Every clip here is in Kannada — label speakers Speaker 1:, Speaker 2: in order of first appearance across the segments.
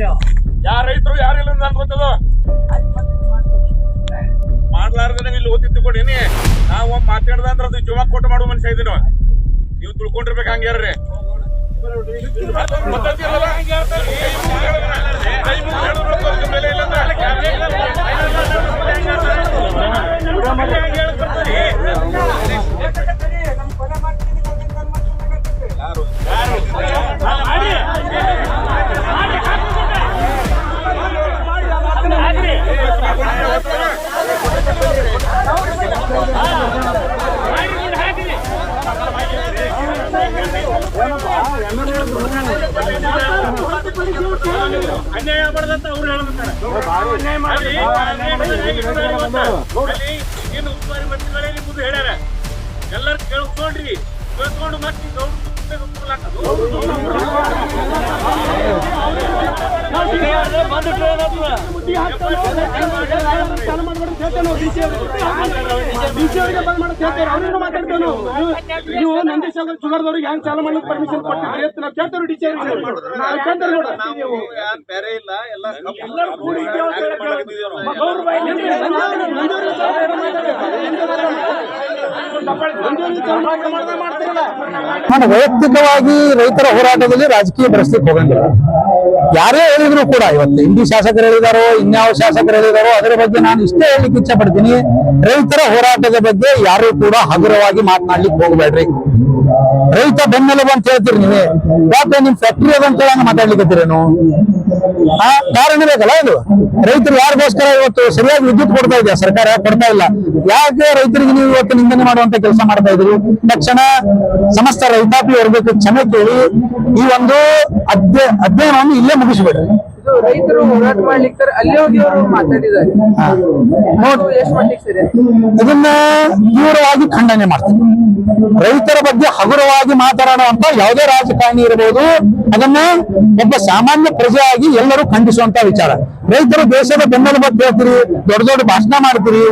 Speaker 1: ಯಾರ? ರೈತರು ಯಾರಿಲ್ಲ ಅಂತ ಗೊತ್ತದ? ಮಾಡ್ಲಾರ್ದ ಇಲ್ಲಿ ಓದಿದ್ದು ತಿಳ್ಕೊಂಡೇನಿ ನಾವು ಒಮ್ಮೆ ಮಾತಾಡ್ದ ಅಂದ್ರೆ ಅದು ಜೀವ ಕೊಟ್ಟು ಮಾಡೋ ಮನುಷ್ಯ ಇದೀನಿ? ನೀವು ತಿಳ್ಕೊಂಡಿರ್ಬೇಕು ಹಂಗ್ಯಾರ್ರಿ ಗೊತ್ತೈತಿಲ್ಲಲ್ಲ?
Speaker 2: ಅನ್ಯಾಯ ಮಾಡದಂತ ಅವ್ರು ಹೇಳ್ತಾರೆ ಏನು ಉಸ್ತುವಾರಿ ಮಂತ್ರಿಗಳೇ ಇಲ್ಲಿ ಮುಂದೆ ಹೇಳ್ಯಾರ ಎಲ್ಲರೂ ಕೇಳ್ಕೊಂಡ್ರಿ ಕೇಳ್ಕೊಂಡು ಮತ್ತೆ ಗೌಡ್ರು
Speaker 3: ನೀವು ನಂದೀಶ್ ಶುಗರ್ದವ್ರಿಗೆ ಹ್ಯಾಂಗ್ ಚಾಲು ಮಾಡ್ಲಿಕ್ಕೆ ಪರ್ಮಿಷನ್ ಕೊಟ್ಟಿದ್ರಿ ಅಂತ ನಾವು ಕೇಳ್ತೇವೆ ಡಿ ಸಿ ನಾವು ಕೇಳ್ತೇವೆ ನೋಡ
Speaker 1: ಬೇರೆ ಇಲ್ಲ ಎಲ್ಲ
Speaker 2: ಎಲ್ಲರೂ ಕೂಡಿ ಗೌಡ್ರು ಬಾಯಿ ನಿಂತ್ರೆ
Speaker 4: ನಾನು ವೈಯಕ್ತಿಕವಾಗಿ ರೈತರ ಹೋರಾಟದಲ್ಲಿ ರಾಜಕೀಯ ಪರಿಸ್ಥಿತಿ ಹೋಗಂಗಿಲ್ಲ. ಯಾರೇ ಹೇಳಿದ್ರು ಕೂಡ ಇವತ್ತು ಹಿಂದಿ ಶಾಸಕರು ಹೇಳಿದಾರೋ, ಇನ್ಯಾವ ಶಾಸಕರು ಹೇಳಿದಾರೋ, ಅದರ ಬಗ್ಗೆ ನಾನು ಇಷ್ಟೇ ಹೇಳಲಿಕ್ಕೆ ಇಚ್ಛೆ ಪಡ್ತೀನಿ ರೈತರ ಹೋರಾಟದ ಬಗ್ಗೆ ಯಾರು ಕೂಡ ಹಗುರವಾಗಿ ಮಾತನಾಡ್ಲಿಕ್ಕೆ ಹೋಗ್ಬೇಡ್ರಿ. ರೈತ ಬೆನ್ನೆಲುಬು ಅಂತ ಹೇಳ್ತೀರಿ ನೀವೇ. ಯಾಕೆ ನಿಮ್ ಫ್ಯಾಕ್ಟ್ರಿ ಅದಂತ ಮಾತಾಡ್ಲಿಕ್ಕೆ ಆ ಕಾರಣ ಬೇಕಲ್ಲ ಇದು? ರೈತರು ಯಾರಿಗೋಸ್ಕರ ಇವತ್ತು ಸರಿಯಾಗಿ ವಿದ್ಯುತ್ ಕೊಡ್ತಾ ಇದೆಯಾ? ಸರ್ಕಾರ ಕೊಡ್ತಾ ಇಲ್ಲ. ಯಾಕೆ ರೈತರಿಗೆ ನೀವು ಇವತ್ತು ನಿಂದನೆ ಮಾಡುವಂತ ಕೆಲಸ ಮಾಡ್ತಾ ಇದ್ರಿ ತಕ್ಷಣ ಸಮಸ್ತ ರೈತಾಪಿ ವರ್ಗಕ್ಕೆ ಕ್ಷಮೆ ಕೇಳಿ ಈ ಒಂದು ಅಧ್ಯ ಅಧ್ಯಯನವನ್ನು ಇಲ್ಲೇ ಮುಗಿಸ್ಬಿಡ್ರಿ.
Speaker 5: ರೈತರು ಹೋರಾಟ ಮಾಡ್ಲಿಕ್ಕೆ ಅಲ್ಲಿ ಹೋಗಿ ಅವರು ಮಾತಾಡಿದ್ದಾರೆ.
Speaker 4: ನೋಡ್
Speaker 5: ಎಷ್ಟು ಮಟ್ಟಿಗೆ ಸರಿ?
Speaker 4: ಇದನ್ನ ತೀವ್ರವಾಗಿ ಖಂಡನೆ ಮಾಡ್ತಾರೆ ರೈತರ ಬಗ್ಗೆ ಹಗುರವಾಗಿ ಮಾತನಾಡುವಂತ ಯಾವುದೇ ರಾಜಕಾರಣಿ ಇರಬಹುದು ಅದನ್ನ ಒಬ್ಬ ಸಾಮಾನ್ಯ ಪ್ರಜೆಯಾಗಿ ಎಲ್ಲರೂ ಖಂಡಿಸುವಂತ ವಿಚಾರ. ರೈತರು ದೇಶದ ಬೆಂಬಲ ಅಂತ ಹೇಳ್ತೀರಿ, ದೊಡ್ಡ ದೊಡ್ಡ ಭಾಷಣ ಮಾಡ್ತೀರಿ.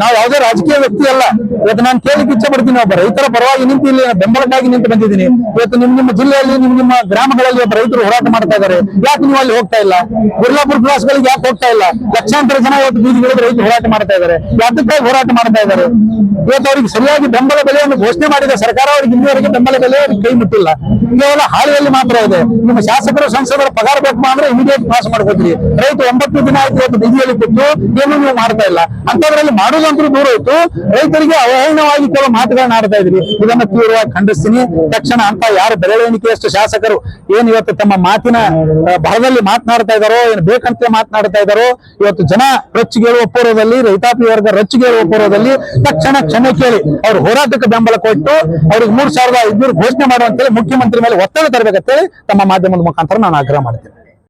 Speaker 4: ನಾವು ಯಾವುದೇ ರಾಜಕೀಯ ವ್ಯಕ್ತಿ ಅಲ್ಲ. ಇವತ್ತು ನಾನು ಕೇಳಲಿಕ್ಕೆ ಇಚ್ಛೆ ಪಡ್ತೀನಿ ಒಬ್ಬ ರೈತರ ಪರವಾಗಿ ನಿಂತು ಇಲ್ಲಿ ಬೆಂಬಲಕ್ಕಾಗಿ ನಿಂತು ಬಂದಿದ್ದೀನಿ. ಇವತ್ತು ನಿಮ್ ನಿಮ್ಮ ಜಿಲ್ಲೆಯಲ್ಲಿ, ನಿಮ್ ನಿಮ್ಮ ಗ್ರಾಮಗಳಲ್ಲಿ ಒಬ್ಬ ರೈತರು ಹೋರಾಟ ಮಾಡ್ತಾ ಇದ್ದಾರೆ. ಯಾಕೆ ನೀವು ಅಲ್ಲಿ ಹೋಗ್ತಾ ಇಲ್ಲ? ಗುರ್ಲಾಪುರ ಕ್ಲಾಸ್ಗಳಿಗೆ ಯಾಕೆ ಹೋಗ್ತಾ ಇಲ್ಲ? ಲಕ್ಷಾಂತರ ಜನ ಇವತ್ತು ಬೀದಿಗಳಿಗೆ ರೈತರು ಹೋರಾಟ ಮಾಡ್ತಾ ಇದ್ದಾರೆ. ಯಾತಕ್ಕಾಗಿ ಹೋರಾಟ ಮಾಡ್ತಾ ಇದ್ದಾರೆ? ಇವತ್ತು ಅವರಿಗೆ ಸರಿಯಾಗಿ ಬೆಂಬಲ ಬೆಲೆಯನ್ನು ಘೋಷಣೆ ಮಾಡಿದ ಸರ್ಕಾರ ಅವರಿಗೆ ಇನ್ನೂವರೆಗೆ ಬೆಂಬಲ ಬೆಲೆ ಕೈ ಮುಟ್ಟಿಲ್ಲ. ಕೇವಲ ಹಾಳಿಯಲ್ಲಿ ಮಾತ್ರ ಇದೆ. ನಿಮ್ಮ ಶಾಸಕರು, ಸಂಸದರ ಪಗಾರ ಬೇಕು ಅಂದ್ರೆ ಇಮಿಡಿಯೇಟ್ ಪಾಸ್ ಮಾಡ್ಕೋತೀರಿ. ರೈತ ಒಂಬತ್ತು ದಿನ ಆಯ್ತು ಇವತ್ತು ಬಿಸಿಯಲ್ಲಿ ಕೊಟ್ಟು ಏನು ನೀವು ಮಾಡ್ತಾ ಇಲ್ಲ. ಅಂತದ್ರಲ್ಲಿ ಮಾಡೋದಂತೂ ದೂರ ಇತ್ತು ರೈತರಿಗೆ ಅವಹೇಳನವಾಗಿ ಕೆಲವು ಮಾತುಗಳನ್ನ ಆಡ್ತಾ ಇದ್ರಿ. ಇದನ್ನ ತೀವ್ರವಾಗಿ ಖಂಡಿಸ್ತೀನಿ. ತಕ್ಷಣ ಅಂತ ಯಾರು ಬೆರಳೆಣಿಕೆಯಷ್ಟು ಶಾಸಕರು ಏನ್ ಇವತ್ತು ತಮ್ಮ ಮಾತಿನ ಆ, ಭರದಲ್ಲಿ ಮಾತನಾಡ್ತಾ ಇದಾರೋ ಏನ್ ಬೇಕಂತ ಮಾತನಾಡ್ತಾ ಇದಾರೋ ಇವತ್ತು ಜನ ರೊಚ್ಚಿಗೇಳುವ ಪೂರ್ವದಲ್ಲಿ ರೈತಾಪಿ ವರ್ಗ ರೊಚ್ಚಿಗೇಳುವ ಪೂರ್ವದಲ್ಲಿ ತಕ್ಷಣ ಕ್ಷಮೆ ಕೇಳಿ ಅವ್ರ ಹೋರಾಟಕ್ಕೆ ಬೆಂಬಲ ಕೊಟ್ಟು ಅವ್ರಿಗೆ ಮೂರ್ ಸಾವಿರದ ಐದ್ನೂರು ಘೋಷಣೆ ಮಾಡುವಂತೇಳಿ ಮುಖ್ಯಮಂತ್ರಿ ಮೇಲೆ ಒತ್ತಡ ತರಬೇಕಂತೇಳಿ ತಮ್ಮ ಮಾಧ್ಯಮದ ಮುಖಾಂತರ ನಾನು ಆಗ್ರಹ ಮಾಡ್ತೇನೆ.